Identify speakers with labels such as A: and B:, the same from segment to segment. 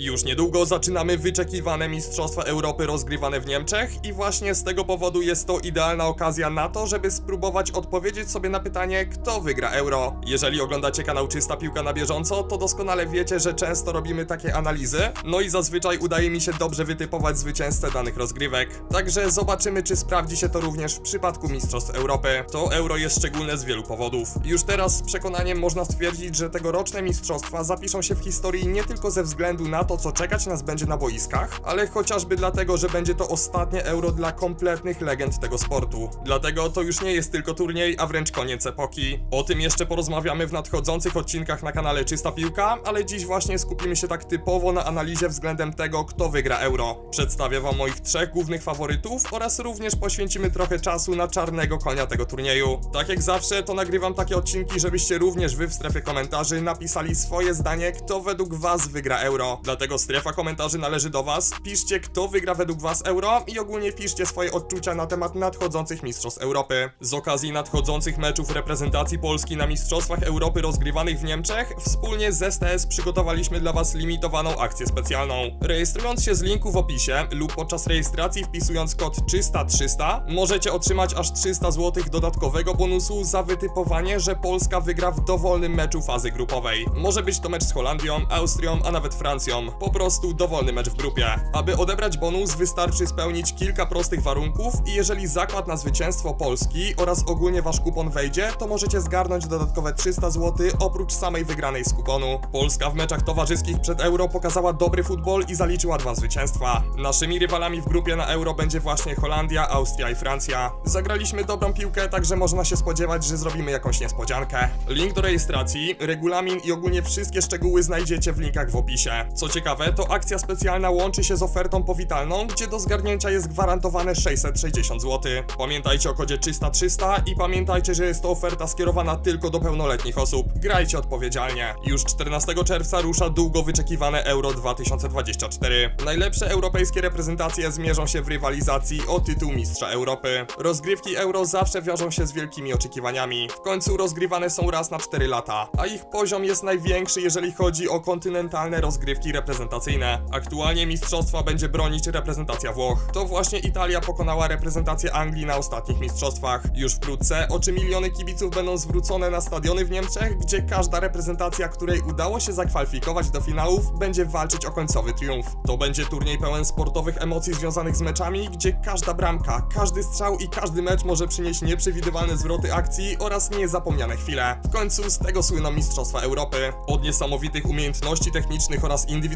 A: Już niedługo zaczynamy wyczekiwane Mistrzostwa Europy rozgrywane w Niemczech i właśnie z tego powodu jest to idealna okazja na to, żeby spróbować odpowiedzieć sobie na pytanie, kto wygra Euro. Jeżeli oglądacie kanał Czysta Piłka na bieżąco, to doskonale wiecie, że często robimy takie analizy, no i zazwyczaj udaje mi się dobrze wytypować zwycięzcę danych rozgrywek. Także zobaczymy, czy sprawdzi się to również w przypadku Mistrzostw Europy. To Euro jest szczególne z wielu powodów. Już teraz z przekonaniem można stwierdzić, że tegoroczne mistrzostwa zapiszą się w historii nie tylko ze względu na to, co czekać nas będzie na boiskach, ale chociażby dlatego, że będzie to ostatnie Euro dla kompletnych legend tego sportu. Dlatego to już nie jest tylko turniej, a wręcz koniec epoki. O tym jeszcze porozmawiamy w nadchodzących odcinkach na kanale Czysta Piłka, ale dziś właśnie skupimy się tak typowo na analizie względem tego, kto wygra Euro. Przedstawię wam moich trzech głównych faworytów oraz również poświęcimy trochę czasu na czarnego konia tego turnieju. Tak jak zawsze, to nagrywam takie odcinki, żebyście również wy w strefie komentarzy napisali swoje zdanie, kto według was wygra Euro. Strefa komentarzy należy do was. Piszcie, kto wygra według was Euro i ogólnie piszcie swoje odczucia na temat nadchodzących Mistrzostw Europy. Z okazji nadchodzących meczów reprezentacji Polski na Mistrzostwach Europy rozgrywanych w Niemczech, wspólnie z STS przygotowaliśmy dla was limitowaną akcję specjalną. Rejestrując się z linku w opisie lub podczas rejestracji wpisując kod 300-300, możecie otrzymać aż 300 zł dodatkowego bonusu za wytypowanie, że Polska wygra w dowolnym meczu fazy grupowej. Może być to mecz z Holandią, Austrią, a nawet Francją. Po prostu dowolny mecz w grupie. Aby odebrać bonus wystarczy spełnić kilka prostych warunków i jeżeli zakład na zwycięstwo Polski oraz ogólnie wasz kupon wejdzie, to możecie zgarnąć dodatkowe 300 zł oprócz samej wygranej z kuponu. Polska w meczach towarzyskich przed Euro pokazała dobry futbol i zaliczyła dwa zwycięstwa. Naszymi rywalami w grupie na Euro będzie właśnie Holandia, Austria i Francja. Zagraliśmy dobrą piłkę, także można się spodziewać, że zrobimy jakąś niespodziankę. Link do rejestracji, regulamin i ogólnie wszystkie szczegóły znajdziecie w linkach w opisie. Co ciekawe, to akcja specjalna łączy się z ofertą powitalną, gdzie do zgarnięcia jest gwarantowane 660 zł. Pamiętajcie o kodzie 300-300 i pamiętajcie, że jest to oferta skierowana tylko do pełnoletnich osób. Grajcie odpowiedzialnie. Już 14 czerwca rusza długo wyczekiwane Euro 2024. Najlepsze europejskie reprezentacje zmierzą się w rywalizacji o tytuł Mistrza Europy. Rozgrywki Euro zawsze wiążą się z wielkimi oczekiwaniami. W końcu rozgrywane są raz na 4 lata, a ich poziom jest największy, jeżeli chodzi o kontynentalne rozgrywki reprezentacyjne. Aktualnie mistrzostwa będzie bronić reprezentacja Włoch. To właśnie Italia pokonała reprezentację Anglii na ostatnich mistrzostwach. Już wkrótce oczy miliony kibiców będą zwrócone na stadiony w Niemczech, gdzie każda reprezentacja, której udało się zakwalifikować do finałów, będzie walczyć o końcowy triumf. To będzie turniej pełen sportowych emocji związanych z meczami, gdzie każda bramka, każdy strzał i każdy mecz może przynieść nieprzewidywalne zwroty akcji oraz niezapomniane chwile. W końcu z tego słyną Mistrzostwa Europy. Od niesamowitych umiejętności technicznych oraz indywidualnych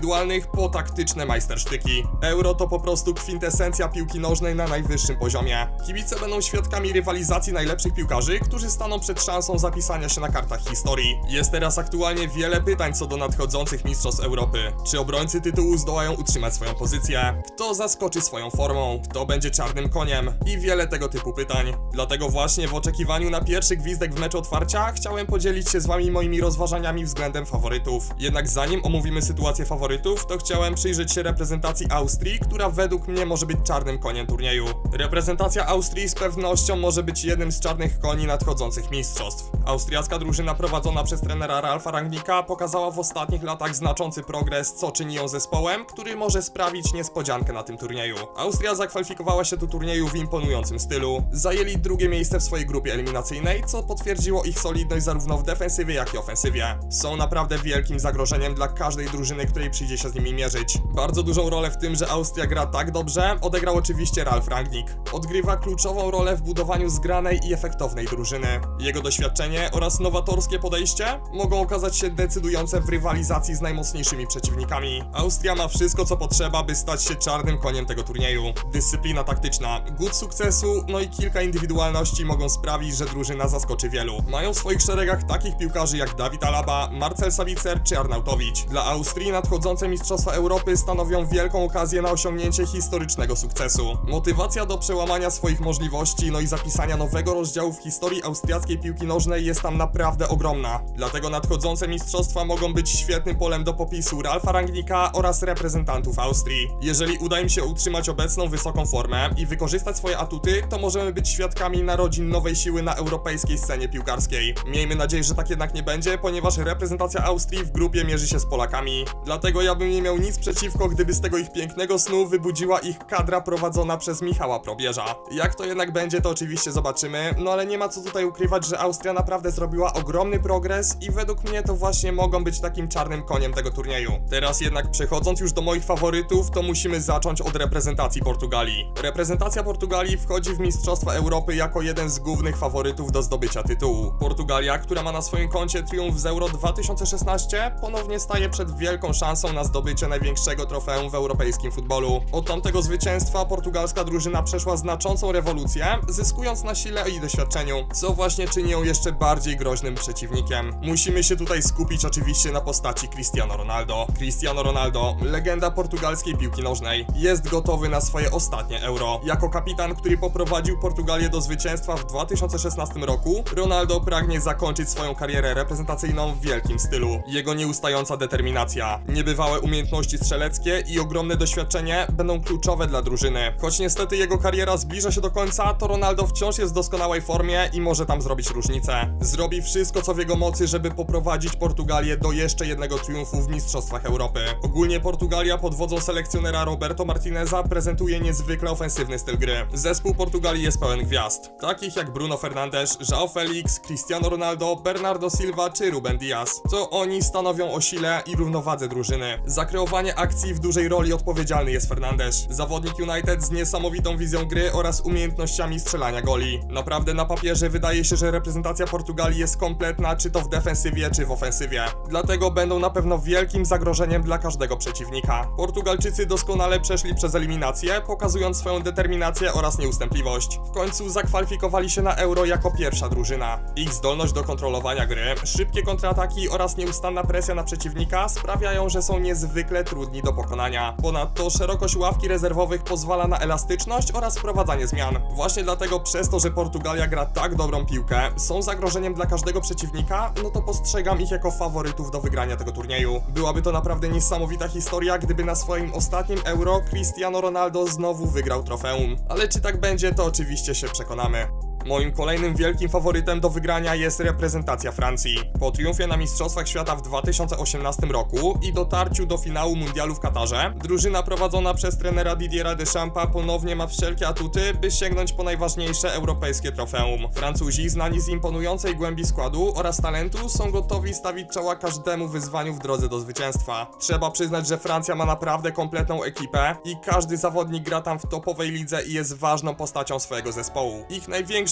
A: po taktyczne majstersztyki. Euro to po prostu kwintesencja piłki nożnej na najwyższym poziomie. Kibice będą świadkami rywalizacji najlepszych piłkarzy, którzy staną przed szansą zapisania się na kartach historii. Jest teraz aktualnie wiele pytań co do nadchodzących Mistrzostw Europy. Czy obrońcy tytułu zdołają utrzymać swoją pozycję? Kto zaskoczy swoją formą? Kto będzie czarnym koniem? I wiele tego typu pytań. Dlatego właśnie w oczekiwaniu na pierwszy gwizdek w meczu otwarcia chciałem podzielić się z wami moimi rozważaniami względem faworytów. Jednak zanim omówimy sytuację faworytów, to chciałem przyjrzeć się reprezentacji Austrii, która według mnie może być czarnym koniem turnieju. Reprezentacja Austrii z pewnością może być jednym z czarnych koni nadchodzących mistrzostw. Austriacka drużyna prowadzona przez trenera Ralfa Rangnika pokazała w ostatnich latach znaczący progres, co czyni ją zespołem, który może sprawić niespodziankę na tym turnieju. Austria zakwalifikowała się do turnieju w imponującym stylu. Zajęli drugie miejsce w swojej grupie eliminacyjnej, co potwierdziło ich solidność zarówno w defensywie, jak i ofensywie. Są naprawdę wielkim zagrożeniem dla każdej drużyny, której przyjdzie się z nimi mierzyć. Bardzo dużą rolę w tym, że Austria gra tak dobrze, odegrał oczywiście Ralf Rangnick. Odgrywa kluczową rolę w budowaniu zgranej i efektownej drużyny. Jego doświadczenie oraz nowatorskie podejście mogą okazać się decydujące w rywalizacji z najmocniejszymi przeciwnikami. Austria ma wszystko, co potrzeba, by stać się czarnym koniem tego turnieju. Dyscyplina taktyczna, głód sukcesu, no i kilka indywidualności mogą sprawić, że drużyna zaskoczy wielu. Mają w swoich szeregach takich piłkarzy jak Dawid Alaba, Marcel Sabicer czy Arnautowicz. Dla Austrii nadchodzące Mistrzostwa Europy stanowią wielką okazję na osiągnięcie historycznego sukcesu. Motywacja do przełamania swoich możliwości, no i zapisania nowego rozdziału w historii austriackiej piłki nożnej jest tam naprawdę ogromna. Dlatego nadchodzące mistrzostwa mogą być świetnym polem do popisu Ralfa Rangnika oraz reprezentantów Austrii. Jeżeli uda im się utrzymać obecną wysoką formę i wykorzystać swoje atuty, to możemy być świadkami narodzin nowej siły na europejskiej scenie piłkarskiej. Miejmy nadzieję, że tak jednak nie będzie, ponieważ reprezentacja Austrii w grupie mierzy się z Polakami. Dlatego ja bym nie miał nic przeciwko, gdyby z tego ich pięknego snu wybudziła ich kadra prowadzona przez Michała Probierza. Jak to jednak będzie, to oczywiście zobaczymy, no ale nie ma co tutaj ukrywać, że Austria naprawdę zrobiła ogromny progres i według mnie to właśnie mogą być takim czarnym koniem tego turnieju. Teraz jednak przechodząc już do moich faworytów, to musimy zacząć od reprezentacji Portugalii. Reprezentacja Portugalii wchodzi w Mistrzostwa Europy jako jeden z głównych faworytów do zdobycia tytułu. Portugalia, która ma na swoim koncie triumf z Euro 2016, ponownie staje przed wielką szansą na zdobycie największego trofeum w europejskim futbolu. Od tamtego zwycięstwa portugalska drużyna przeszła znaczącą rewolucję, zyskując na sile i doświadczeniu, co właśnie czyni ją jeszcze bardziej groźnym przeciwnikiem. Musimy się tutaj skupić oczywiście na postaci Cristiano Ronaldo. Cristiano Ronaldo, legenda portugalskiej piłki nożnej, jest gotowy na swoje ostatnie euro. Jako kapitan, który poprowadził Portugalię do zwycięstwa w 2016 roku, Ronaldo pragnie zakończyć swoją karierę reprezentacyjną w wielkim stylu. Jego nieustająca determinacja, niebywałe umiejętności strzeleckie i ogromne doświadczenie będą kluczowe dla drużyny. Choć niestety jego kariera zbliża się do końca, to Ronaldo wciąż jest w doskonałej formie i może tam zrobić różnicę. Zrobi wszystko co w jego mocy, żeby poprowadzić Portugalię do jeszcze jednego triumfu w Mistrzostwach Europy. Ogólnie Portugalia pod wodzą selekcjonera Roberto Martineza prezentuje niezwykle ofensywny styl gry. Zespół Portugalii jest pełen gwiazd, takich jak Bruno Fernandes, João Felix, Cristiano Ronaldo, Bernardo Silva czy Ruben Diaz. To oni stanowią o sile i równowadze drużyny. Za kreowanie akcji w dużej roli odpowiedzialny jest Fernandes, zawodnik United z niesamowitą wizją gry oraz umiejętnościami strzelania goli. Naprawdę na papierze wydaje się, że reprezentacja Portugalii jest kompletna, czy to w defensywie, czy w ofensywie. Dlatego będą na pewno wielkim zagrożeniem dla każdego przeciwnika. Portugalczycy doskonale przeszli przez eliminację, pokazując swoją determinację oraz nieustępliwość. W końcu zakwalifikowali się na Euro jako pierwsza drużyna. Ich zdolność do kontrolowania gry, szybkie kontrataki oraz nieustanna presja na przeciwnika sprawiają, że są niezwykle trudni do pokonania. Ponadto szerokość ławki rezerwowych pozwala na elastyczność oraz wprowadzanie zmian. Właśnie dlatego przez to, że Portugalia gra tak dobrą piłkę, są zagrożeniem dla każdego przeciwnika, no to postrzegam ich jako faworytów do wygrania tego turnieju. Byłaby to naprawdę niesamowita historia, gdyby na swoim ostatnim Euro Cristiano Ronaldo znowu wygrał trofeum. Ale czy tak będzie, to oczywiście się przekonamy. Moim kolejnym wielkim faworytem do wygrania jest reprezentacja Francji. Po triumfie na Mistrzostwach Świata w 2018 roku i dotarciu do finału mundialu w Katarze, drużyna prowadzona przez trenera Didiera Deschampa ponownie ma wszelkie atuty, by sięgnąć po najważniejsze europejskie trofeum. Francuzi, znani z imponującej głębi składu oraz talentu, są gotowi stawić czoła każdemu wyzwaniu w drodze do zwycięstwa. Trzeba przyznać, że Francja ma naprawdę kompletną ekipę i każdy zawodnik gra tam w topowej lidze i jest ważną postacią swojego zespołu. Ich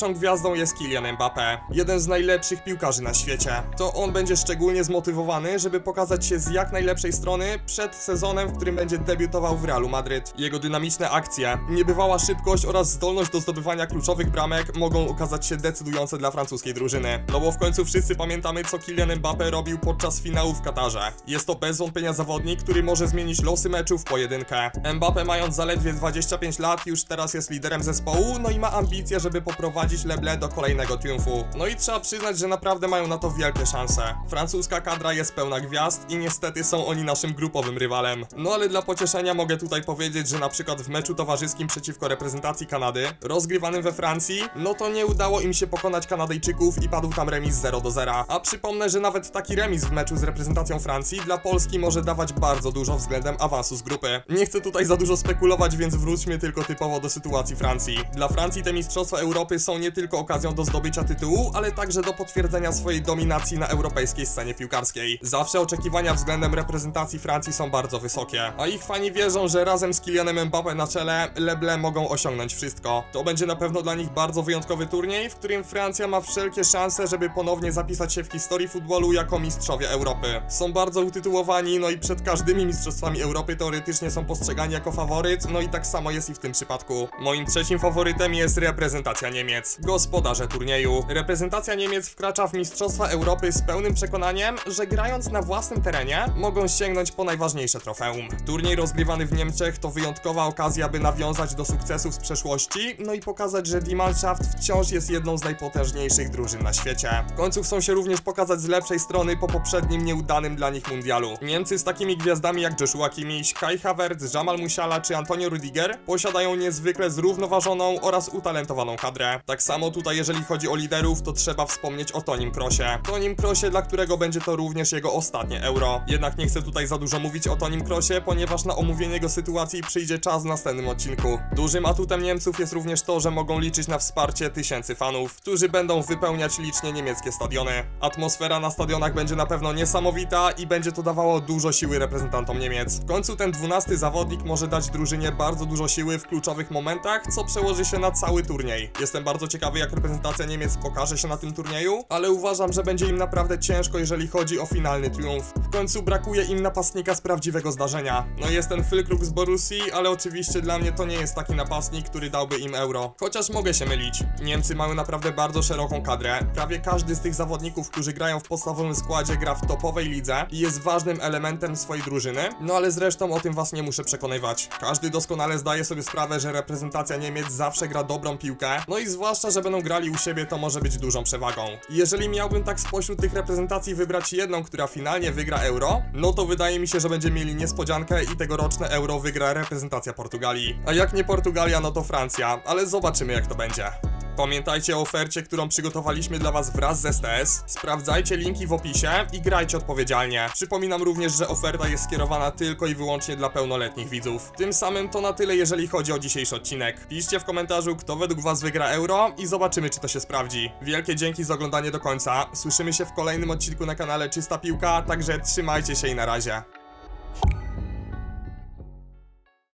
A: gwiazdą jest Kylian Mbappé, jeden z najlepszych piłkarzy na świecie. To on będzie szczególnie zmotywowany, żeby pokazać się z jak najlepszej strony przed sezonem, w którym będzie debiutował w Realu Madryt. Jego dynamiczne akcje, niebywała szybkość oraz zdolność do zdobywania kluczowych bramek mogą okazać się decydujące dla francuskiej drużyny. No bo w końcu wszyscy pamiętamy, co Kylian Mbappé robił podczas finału w Katarze. Jest to bez wątpienia zawodnik, który może zmienić losy meczu w pojedynkę. Mbappé mając zaledwie 25 lat już teraz jest liderem zespołu, no i ma ambicje, żeby poprowadzić Leble do kolejnego triumfu. No i trzeba przyznać, że naprawdę mają na to wielkie szanse. Francuska kadra jest pełna gwiazd i niestety są oni naszym grupowym rywalem. No ale dla pocieszenia mogę tutaj powiedzieć, że na przykład w meczu towarzyskim przeciwko reprezentacji Kanady, rozgrywanym we Francji, no to nie udało im się pokonać Kanadyjczyków i padł tam remis 0 do 0. A przypomnę, że nawet taki remis w meczu z reprezentacją Francji dla Polski może dawać bardzo dużo względem awansu z grupy. Nie chcę tutaj za dużo spekulować, więc wróćmy tylko typowo do sytuacji Francji. Dla Francji te Mistrzostwa Europy są nie tylko okazją do zdobycia tytułu, ale także do potwierdzenia swojej dominacji na europejskiej scenie piłkarskiej. Zawsze oczekiwania względem reprezentacji Francji są bardzo wysokie, a ich fani wierzą, że razem z Kylianem Mbappé na czele Leble mogą osiągnąć wszystko. To będzie na pewno dla nich bardzo wyjątkowy turniej, w którym Francja ma wszelkie szanse, żeby ponownie zapisać się w historii futbolu jako mistrzowie Europy. Są bardzo utytułowani, no i przed każdymi mistrzostwami Europy teoretycznie są postrzegani jako faworyt, no i tak samo jest i w tym przypadku. Moim trzecim faworytem jest reprezentacja Niemiec. Gospodarze turnieju. Reprezentacja Niemiec wkracza w Mistrzostwa Europy z pełnym przekonaniem, że grając na własnym terenie mogą sięgnąć po najważniejsze trofeum. Turniej rozgrywany w Niemczech to wyjątkowa okazja, by nawiązać do sukcesów z przeszłości, no i pokazać, że Die Mannschaft wciąż jest jedną z najpotężniejszych drużyn na świecie. W końcu chcą się również pokazać z lepszej strony po poprzednim nieudanym dla nich mundialu. Niemcy z takimi gwiazdami jak Joshua Kimmich, Kai Havertz, Jamal Musiala czy Antonio Rudiger posiadają niezwykle zrównoważoną oraz utalentowaną kadrę. Tak samo tutaj jeżeli chodzi o liderów, to trzeba wspomnieć o Tonim Krosie. Tonim Krosie, dla którego będzie to również jego ostatnie euro. Jednak nie chcę tutaj za dużo mówić o Tonim Krosie, ponieważ na omówienie jego sytuacji przyjdzie czas w następnym odcinku. Dużym atutem Niemców jest również to, że mogą liczyć na wsparcie tysięcy fanów, którzy będą wypełniać licznie niemieckie stadiony. Atmosfera na stadionach będzie na pewno niesamowita i będzie to dawało dużo siły reprezentantom Niemiec. W końcu ten dwunasty zawodnik może dać drużynie bardzo dużo siły w kluczowych momentach, co przełoży się na cały turniej. Jestem bardzo ciekawy, jak reprezentacja Niemiec pokaże się na tym turnieju, ale uważam, że będzie im naprawdę ciężko, jeżeli chodzi o finalny triumf. W końcu brakuje im napastnika z prawdziwego zdarzenia. No jest ten Fylkruk z Borussii, ale oczywiście dla mnie to nie jest taki napastnik, który dałby im euro. Chociaż mogę się mylić. Niemcy mają naprawdę bardzo szeroką kadrę. Prawie każdy z tych zawodników, którzy grają w podstawowym składzie, gra w topowej lidze i jest ważnym elementem swojej drużyny. No ale zresztą o tym was nie muszę przekonywać. Każdy doskonale zdaje sobie sprawę, że reprezentacja Niemiec zawsze gra dobrą piłkę, no i zwłaszcza, że będą grali u siebie, to może być dużą przewagą. Jeżeli miałbym tak spośród tych reprezentacji wybrać jedną, która finalnie wygra euro, no to wydaje mi się, że będziemy mieli niespodziankę i tegoroczne euro wygra reprezentacja Portugalii. A jak nie Portugalia, no to Francja, ale zobaczymy jak to będzie. Pamiętajcie o ofercie, którą przygotowaliśmy dla Was wraz z STS. Sprawdzajcie linki w opisie i grajcie odpowiedzialnie. Przypominam również, że oferta jest skierowana tylko i wyłącznie dla pełnoletnich widzów. Tym samym to na tyle, jeżeli chodzi o dzisiejszy odcinek. Piszcie w komentarzu, kto według Was wygra euro i zobaczymy, czy to się sprawdzi. Wielkie dzięki za oglądanie do końca. Słyszymy się w kolejnym odcinku na kanale Czysta Piłka, także trzymajcie się i na razie.